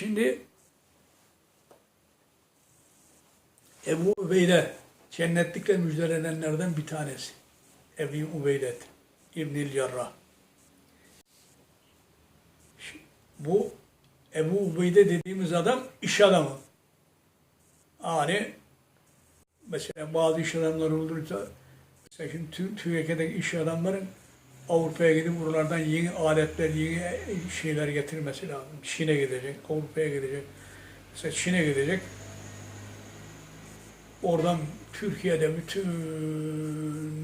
Şimdi Ebu Ubeyde cennetlikle müjdelenenlerden bir tanesi. Ebu Ubeyde İbnül Cerrah. Şimdi Bu Ebu Ubeyde dediğimiz adam iş adamı. Yani mesela bazı iş adamları olursa mesela şimdi Tü- TÜİK'teki iş adamların Avrupa'ya gidip buralardan yeni aletler, yeni şeyler getirmesi lazım. Çin'e gidecek, Avrupa'ya gidecek. Mesela Çin'e gidecek. Oradan Türkiye'de bütün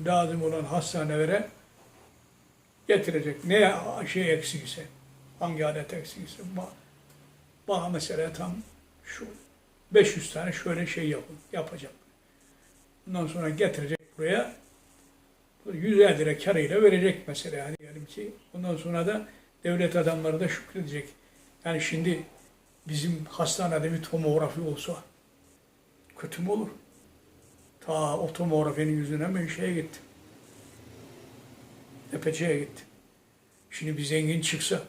lazım olan hastanelere getirecek. Ne şey eksikse, hangi alet eksikse. Ba- Bana mesela tam şu 500 tane şöyle şey yapın, yapacak. Ondan sonra getirecek buraya 150 lira karıyla verecek mesela yani diyelim ki. Ondan sonra da devlet adamları da şükredecek. Yani şimdi bizim hastanede bir tomografi olsa kötü mü olur? Ta o tomografinin yüzüne ben şeye gittim. Epeçe'ye gittim. Şimdi bir zengin çıksa,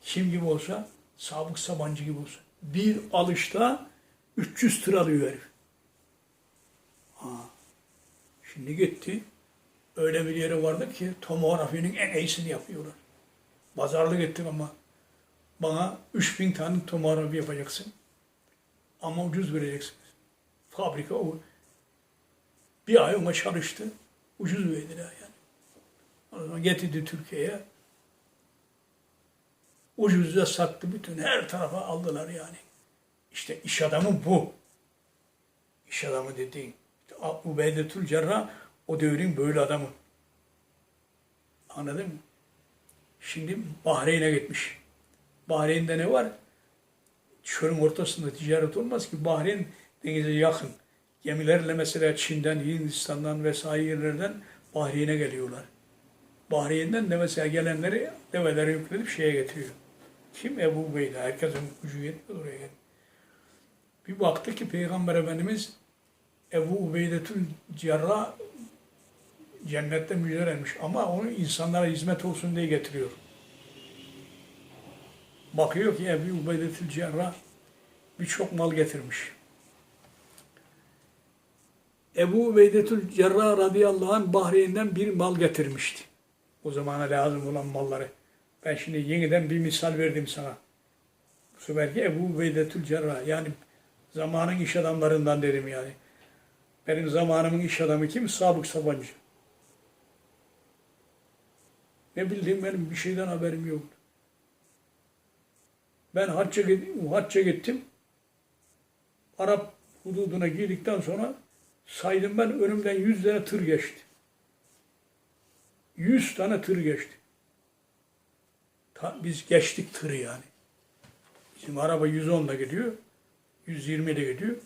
kim gibi olsa, Sabık Sabancı gibi olsa, bir alışta 300 lira alıyor herif. Ha. Şimdi gitti, öyle bir yere vardı ki tomografinin en iyisini yapıyorlar. Pazarlık ettim ama bana 3000 tane tomografi yapacaksın. Ama ucuz vereceksiniz. Fabrika o. Bir ay ona çalıştı. Ucuz verdiler yani. O zaman getirdi Türkiye'ye. Ucuzda sattı bütün her tarafa aldılar yani. İşte iş adamı bu. İş adamı dediğin. İşte Ubeydetül Cerrah o devrin böyle adamı. Anladın mı? Şimdi Bahreyn'e gitmiş. Bahreyn'de ne var? Çölün ortasında ticaret olmaz ki. Bahreyn denize yakın. Gemilerle mesela Çin'den, Hindistan'dan vesaire yerlerden Bahreyn'e geliyorlar. Bahreyn'den de mesela gelenleri develeri yüklenip şeye getiriyor. Kim? Ebu Ubeyde. Herkesin gücü yetmiyor oraya. Bir baktı ki Peygamber Efendimiz Ebu Ubeydetül Cerrah cennette müjdelenmiş ama onu insanlara hizmet olsun diye getiriyor. Bakıyor ki Ebu Ubeydetül Cerrah birçok mal getirmiş. Ebu Ubeydetül Cerrah radıyallahu anh Bahreyn'den bir mal getirmişti. O zamana lazım olan malları. Ben şimdi yeniden bir misal verdim sana. Bu seferki Ebu Ubeydetül Cerrah yani zamanın iş adamlarından dedim yani. Benim zamanımın iş adamı kim? Sabık Sabancı. Ne bileyim benim bir şeyden haberim yoktu. Ben hacca, hacca gittim. Arap hududuna girdikten sonra saydım ben önümden yüz tane tır geçti. Yüz tane tır geçti. Ta- biz geçtik tırı yani. Bizim araba 110'la gidiyor. 120 ile gidiyor.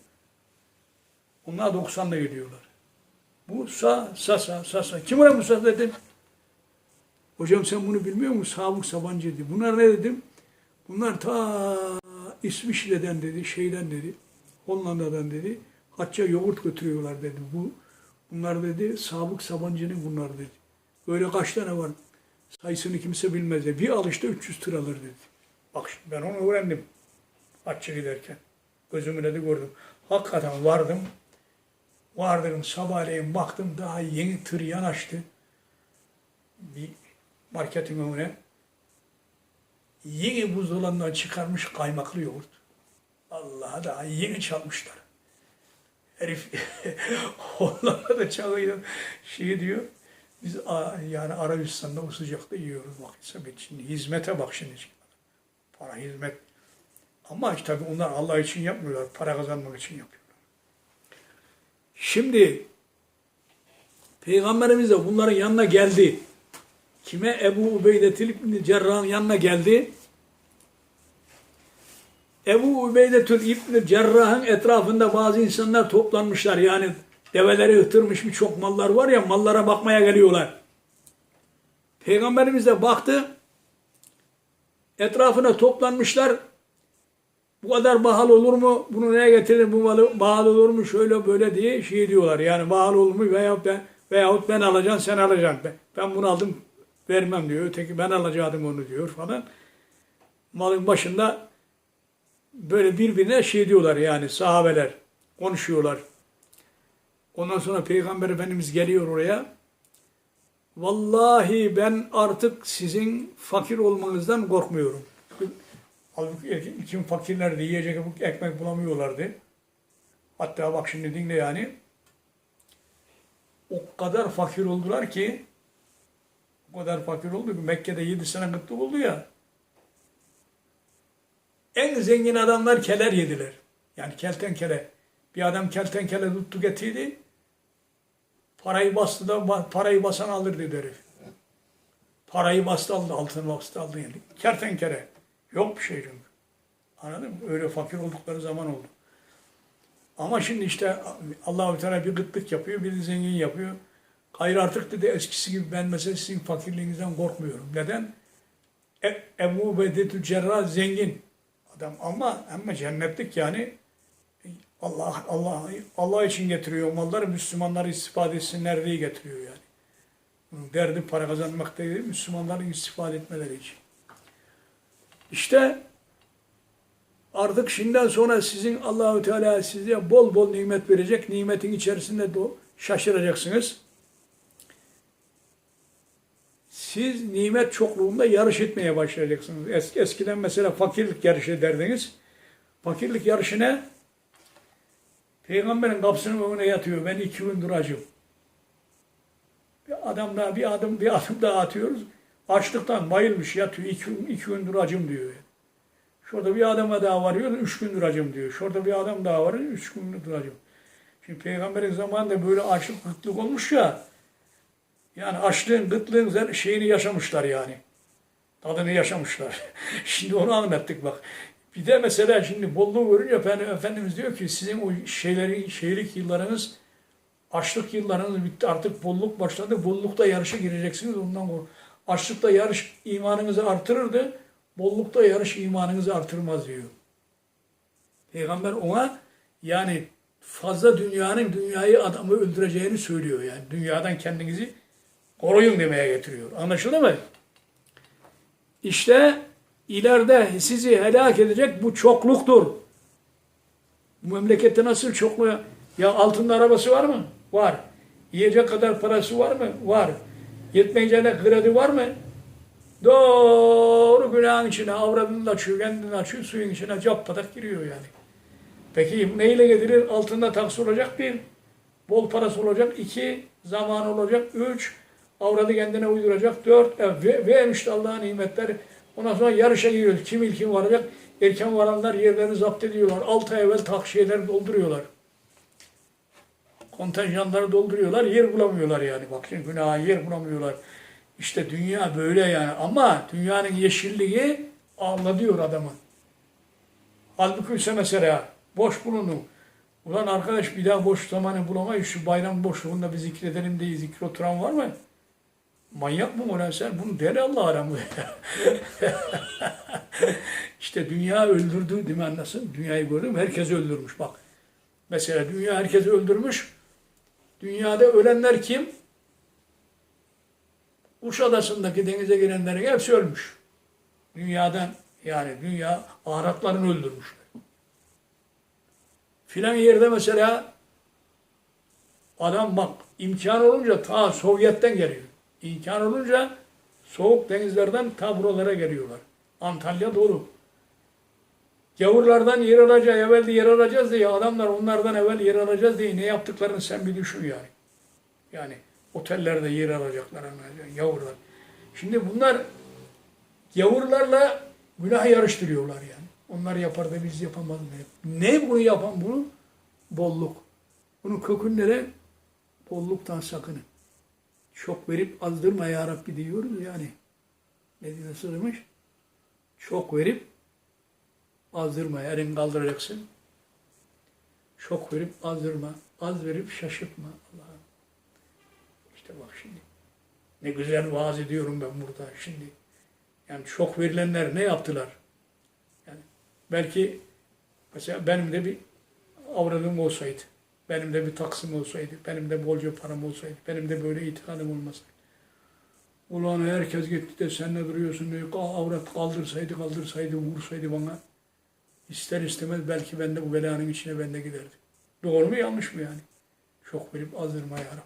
Onlar 90'la gidiyorlar. Bu sağ, sağ, sağ, sağ, sağ. Kim ulan bu sağ dedim. Hocam sen bunu bilmiyor musun? Sabık Sabancı dedi. Bunlar ne dedim? Bunlar ta İsviçre'den dedi, şeyden dedi, Hollanda'dan dedi. Hacca yoğurt götürüyorlar dedi. Bu bunlar dedi Sabık Sabancı'nın bunlar dedi. Böyle kaç tane var? Sayısını kimse bilmez dedi. Bir alışta 300 tır alır dedi. Bak şimdi ben onu öğrendim. Hacca giderken. Gözümle de gördüm. Hakikaten vardım. Vardım sabahleyin baktım daha yeni tır yanaştı. Bir marketin önüne. Yeni buzdolabından çıkarmış kaymaklı yoğurt. Allah'a daha yeni çalmışlar. Herif onlara da çalıyor. Şey diyor. Biz yani Arabistan'da o sıcakta yiyoruz bak. Sabit şimdi hizmete bak şimdi. Para hizmet. Ama işte tabii onlar Allah için yapmıyorlar. Para kazanmak için yapıyorlar. Şimdi Peygamberimiz de bunların yanına geldi. Kime? Ebu Ubeydetil İbni Cerrah'ın yanına geldi. Ebu Ubeydetül İbni Cerrah'ın etrafında bazı insanlar toplanmışlar. Yani develeri ıhtırmış birçok mallar var ya mallara bakmaya geliyorlar. Peygamberimiz de baktı. Etrafına toplanmışlar. Bu kadar pahalı olur mu? Bunu neye getirir? Bu malı pahalı olur mu? Şöyle böyle diye şey diyorlar. Yani pahalı olur mu? Veyahut ben, veyahut ben alacağım sen alacaksın. Ben, ben bunu aldım vermem diyor. Öteki ben alacaktım onu diyor falan. Malın başında böyle birbirine şey diyorlar yani sahabeler konuşuyorlar. Ondan sonra Peygamber Efendimiz geliyor oraya. Vallahi ben artık sizin fakir olmanızdan korkmuyorum. Halbuki için fakirlerdi, yiyecek ekmek bulamıyorlardı. Hatta bak şimdi dinle yani. O kadar fakir oldular ki kadar fakir oldu ki Mekke'de 7 sene kıtlık oldu ya. En zengin adamlar keler yediler. Yani keltenkele. Bir adam keltenkele tuttu getirdi. Parayı bastı da parayı basan alır dedi herif. Parayı bastı aldı, altın bastı aldı yani. Kertenkele. Yok bir şey çünkü. Anladın mı? Öyle fakir oldukları zaman oldu. Ama şimdi işte Allah-u Teala bir gıtlık yapıyor, bir zengin yapıyor. Hayır artık dedi eskisi gibi ben mesela sizin fakirliğinizden korkmuyorum. Neden? E, Ebu Bedetü Cerrah zengin adam ama ama cennetlik yani Allah Allah Allah için getiriyor malları Müslümanları istifade etsinler diye getiriyor yani. Bunun derdi para kazanmak değil, Müslümanların istifade etmeleri için. İşte artık şimdiden sonra sizin Allahü Teala size bol bol nimet verecek. Nimetin içerisinde de şaşıracaksınız. Siz nimet çokluğunda yarış etmeye başlayacaksınız. Eski, eskiden mesela fakirlik yarışı derdiniz. Fakirlik yarışı ne? Peygamberin kapısının önüne yatıyor. Ben iki gün duracağım. Bir adam daha bir adım bir adım daha atıyoruz. Açlıktan bayılmış yatıyor. İki, iki gün duracağım diyor. Şurada bir adama daha varıyor. Üç gün duracağım diyor. Şurada bir adam daha var. Üç gün duracağım. Şimdi peygamberin zamanında böyle açlık kıtlık olmuş ya. Yani açlığın, kıtlığın şeyini yaşamışlar yani. Tadını yaşamışlar. Şimdi onu anlattık bak. Bir de mesela şimdi bolluğu görünce efendim, Efendimiz diyor ki sizin o şeyleri, şeylik yıllarınız, açlık yıllarınız bitti artık bolluk başladı. Bollukta yarışa gireceksiniz ondan kork. Açlıkta yarış imanınızı artırırdı. Bollukta yarış imanınızı artırmaz diyor. Peygamber ona yani fazla dünyanın dünyayı adamı öldüreceğini söylüyor yani. Dünyadan kendinizi koruyun demeye getiriyor. Anlaşıldı mı? İşte ileride sizi helak edecek bu çokluktur. Bu memlekette nasıl çokluğa? Ya altında arabası var mı? Var. Yiyecek kadar parası var mı? Var. Yetmeyeceğine kredi var mı? Doğru günahın içine avradını açıyor, kendini açıyor, suyun içine cappadak giriyor yani. Peki neyle getirir? Altında taksi olacak bir, bol parası olacak iki, zaman olacak üç, avradı kendine uyduracak dört, e, ve, vermiş Allah'ın nimetleri. Ondan sonra yarışa giriyor. Kim ilkin varacak? Erken varanlar yerlerini zapt ediyorlar. Altı ay evvel taksiyeler dolduruyorlar. Kontenjanları dolduruyorlar. Yer bulamıyorlar yani. Bak şimdi günaha yer bulamıyorlar. İşte dünya böyle yani. Ama dünyanın yeşilliği ağlatıyor adamı. Halbuki ise mesela boş bulunu. Ulan arkadaş bir daha boş zamanı bulamayız. Şu bayram boşluğunda bir zikredelim diye zikir oturan var mı? Manyak mı ulan sen? Bunu deli Allah aramı. işte dünya öldürdü değil mi anlasın? Dünyayı gördüm. Herkes öldürmüş bak. Mesela dünya herkesi öldürmüş. Dünyada ölenler kim? Kuşadası'ndaki denize girenlerin hepsi ölmüş. Dünyadan yani dünya ahiretlerini öldürmüşler. Filan yerde mesela adam bak imkan olunca ta Sovyet'ten geliyor. İmkan olunca soğuk denizlerden ta buralara geliyorlar. Antalya dolu. Gavurlardan yer alacağız, evvel yer alacağız diye adamlar onlardan evvel yer alacağız diye ne yaptıklarını sen bir düşün yani. Yani otellerde yer alacaklar yavrular. Şimdi bunlar yavrularla günah yarıştırıyorlar yani. Onlar yapar da biz yapamaz mı? Ne bunu yapan bunu? Bolluk. Bunun kökünleri bolluktan sakının. Çok verip azdırma ya Rabbi diyoruz yani. Ne diye nasılmış? Çok verip azdırma. Elini kaldıracaksın. Çok verip azdırma. Az verip şaşırtma. Allah'ım. İşte bak şimdi. Ne güzel vaaz ediyorum ben burada şimdi. Yani çok verilenler ne yaptılar? Yani belki mesela benim de bir avradım olsaydı, benim de bir taksim olsaydı, benim de bolca param olsaydı, benim de böyle itikadım olmasaydı. Ulan herkes gitti de sen ne duruyorsun diye avrat kaldırsaydı kaldırsaydı vursaydı bana. ister istemez belki ben de bu belanın içine ben de giderdim. Doğru mu yanlış mı yani? Çok verip azdırma yaram.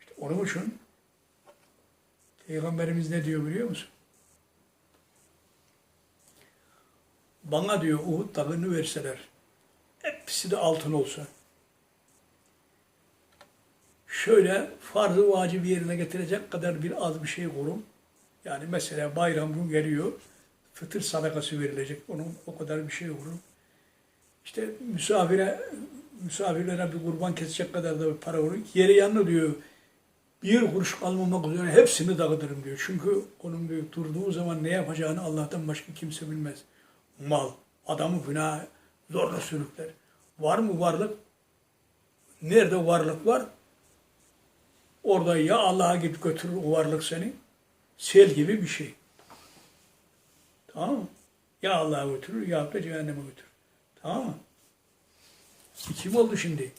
İşte onun için Peygamberimiz ne diyor biliyor musun? Bana diyor Uhud dağını verseler, hepsi de altın olsa, şöyle farz-ı vacibi yerine getirecek kadar bir az bir şey korum. Yani mesela bayram gün geliyor, fıtır sadakası verilecek, onun o kadar bir şey korum. İşte misafire, misafirlere bir kurban kesecek kadar da bir para olur. Yeri yanına diyor, bir kuruş kalmamak üzere hepsini dağıtırım diyor. Çünkü onun diyor, durduğu zaman ne yapacağını Allah'tan başka kimse bilmez. Mal, adamı günah zorla sürükler. Var mı varlık? Nerede varlık var? Orada ya Allah'a git götürür o varlık seni, sel gibi bir şey. Tamam mı? Ya Allah'a götürür ya da cehenneme götürür. Tamam mı? Kim oldu şimdi?